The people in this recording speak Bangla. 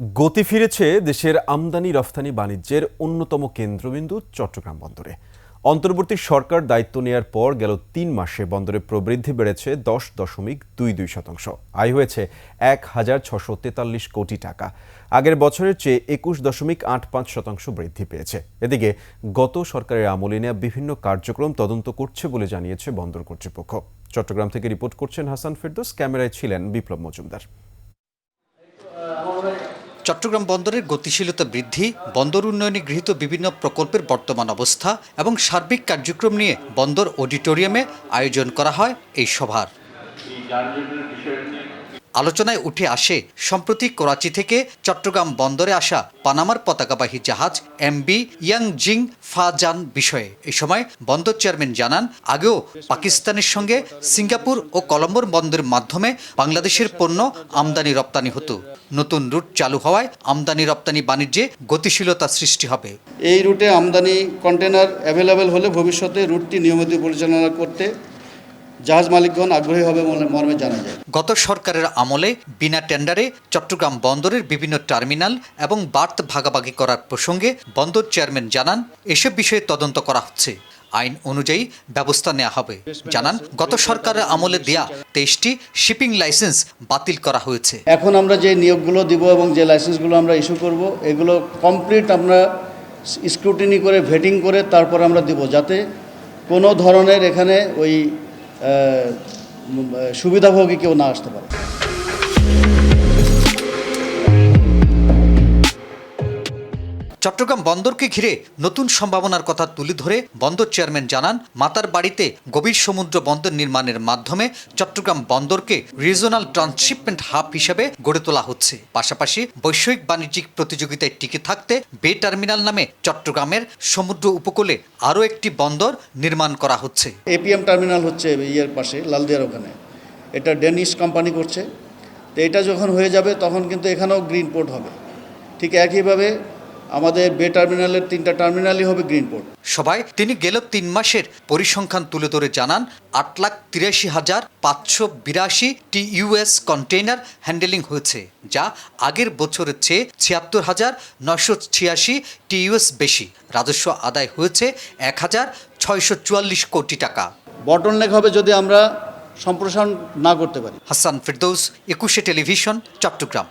গতি ফিরেছে দেশের আমদানি রফতানি বাণিজ্যের অন্যতম কেন্দ্রবিন্দু চট্টগ্রাম বন্দরে। অন্তর্বর্তী সরকার দায়িত্ব নেয়ার পর গেল তিন মাসে বন্দরে প্রবৃদ্ধি বেড়েছে দশ দশমিক দুই দুই শতাংশ। আয় হয়েছে এক হাজার ছশো তেতাল্লিশ কোটি টাকা। আগের বছরের চেয়ে একুশ দশমিক আট পাঁচ শতাংশ বৃদ্ধি পেয়েছে। এদিকে গত সরকারের আমলে নেওয়া বিভিন্ন কার্যক্রম তদন্ত করছে বলে জানিয়েছে বন্দর কর্তৃপক্ষ। চট্টগ্রাম থেকে রিপোর্ট করছেন হাসান ফেরদৌস, ক্যামেরায় ছিলেন বিপ্লব মজুমদার। চট্টগ্রাম বন্দরের গতিশীলতা বৃদ্ধি, বন্দর উন্নয়নে গৃহীত বিভিন্ন প্রকল্পের বর্তমান অবস্থা এবং সার্বিক কার্যক্রম নিয়ে বন্দর অডিটোরিয়ামে আয়োজন করা হয় এই সভার। আলোচনায় উঠে আসে, সম্প্রতি করাচি থেকে চট্টগ্রাম বন্দরে আসা পানামার পতাকাবাহী জাহাজ এমবি ইয়াংজিং ফাজান বিষয়ে। এ সময় বন্দর চেয়ারম্যান জানান, আগেও পাকিস্তানের সঙ্গে সিঙ্গাপুর ও কলম্বোর বন্দরের মাধ্যমে বাংলাদেশের পণ্য আমদানি রপ্তানি হতো। নতুন রুট চালু হওয়ায় আমদানি রপ্তানি বাণিজ্যে গতিশীলতা সৃষ্টি হবে। এই রুটে আমদানি কন্টেনার অ্যাভেলেবেল হলে ভবিষ্যতে রুটটি নিয়মিত পরিচালনা করতে জাহাজ মালিকগণ আগ্রহী হবে বলে মর্মে জানা যায়। গত সরকারের আমলে বিনা টেন্ডারে চট্টগ্রাম বন্দরের বিভিন্ন টার্মিনাল এবং বার্থ ভাগাভাগি করার প্রসঙ্গে বন্দর চেয়ারম্যান জানান এসব বিষয়ে তদন্ত করা হচ্ছে। আইন অনুযায়ী ব্যবস্থা নেওয়া হবে। জানান গত সরকারের আমলে দেয়া তেইশটি শিপিং লাইসেন্স বাতিল করা হয়েছে। এখন আমরা যে নিয়োগগুলো দিব এবং যে লাইসেন্সগুলো আমরা ইস্যু করব এগুলো কমপ্লিট আমরা স্ক্রুটিনি করে ভেটিং করে তারপর আমরা দিব যাতে কোনো ধরনের এখানে ওই সুবিধাভোগী কেউ না আসতে পারে। চট্টগ্রাম বন্দরকে ঘিরে নতুন সম্ভাবনার কথা তুলে ধরে বন্দর চেয়ারম্যান জানান, মাতার বাড়িতে গভীর সমুদ্র বন্দর নির্মাণের মাধ্যমে চট্টগ্রাম বন্দরকে রিজনাল ট্রান্সশিপমেন্ট হাব হিসেবে গড়ে তোলা হচ্ছে। পাশাপাশি বৈষয়িক বাণিজ্যিক প্রতিযোগিতায় টিকে থাকতে বে টার্মিনাল নামে চট্টগ্রামের সমুদ্র উপকূলে আরও একটি বন্দর নির্মাণ করা হচ্ছে। এপিএম টার্মিনাল হচ্ছে ইয়ের পাশে, লালদিয়ার ওখানে। এটা ডেনিশ কোম্পানি করছে। তো এটা যখন হয়ে যাবে, তখন কিন্তু এখানেও গ্রিন পোর্ট হবে। ঠিক একইভাবে আমাদের বে টার্মিনালের তিনটা টার্মিনালই হবে গ্রিন পোর্ট সভায় তিনি গেল তিন মাসের পরিসংখ্যান তুলে ধরে জানান আট লাখ তিরাশি হাজার পাঁচশো বিরাশি টি ইউএস কন্টেইনার হ্যান্ডেলিং হয়েছে যা আগের বছরের চেয়ে ছিয়াত্তর হাজার নশো ছিয়াশি টি ইউএস বেশি। রাজস্ব আদায় হয়েছে এক হাজার ছয়শো চুয়াল্লিশ কোটি টাকা। বটলনেক হবে যদি আমরা সম্প্রসারণ না করতে পারি। হাসান ফিরদৌস একুশে টেলিভিশন চট্টগ্রাম।